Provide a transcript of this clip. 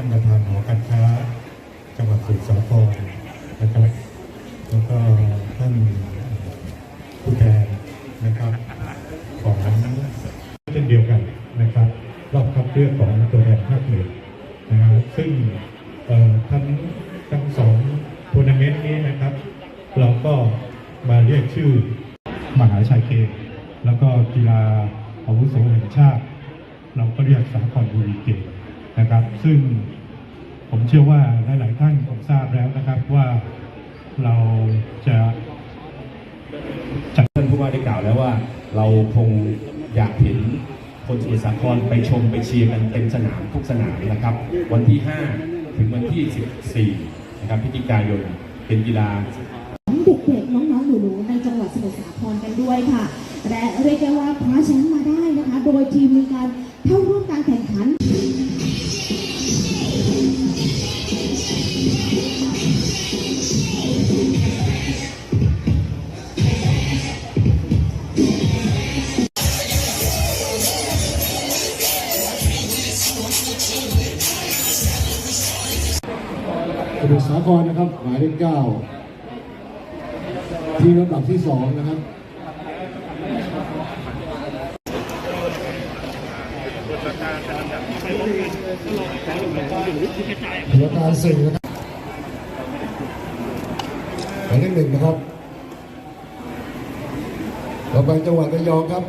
ท่านประธานหอการค้า จังหวัดสมุทรสาครนะครับ แล้วก็ท่านผู้แทนนะครับของเช่นเดียวกันนะครับ รอบคัดเลือกของตัวแทนภาคเหนือนะครับซึ่งทั้งทั้งสองทัวร์นาเมนต์นี้นะครับ เราก็มาเรียกชื่อมหาชัยเกมแล้วก็กีฬาอาวุโสแห่งชาติ เราก็เรียกสากลบุรีเกม นะครับ ซึ่งผมเชื่อว่าหลาย ๆ ท่านคงทราบแล้วนะครับว่าเราจะท่านผู้ว่าได้กล่าวแล้วว่า เราคงอยากเห็นคนสมุทรสาครไปชมไปเชียร์กันเต็มสนามทุกสนามนะครับ วันที่ 5 ถึงวันที่ 14 นะครับพฤศจิกายนเป็นกีฬาของเด็กๆน้องๆหนูๆในจังหวัดสมุทรสาครกันด้วยค่ะ และเรียกได้ว่าคว้าแชมป์มาได้นะคะ โดยทีมมีการ สมุทรสาครนะครับ หมายเลขเก้าทีมลำดับที่สองนะครับหัวตาสี่นะครับหมายเลขหนึ่งนะครับต่อไปจังหวัดระยองครับ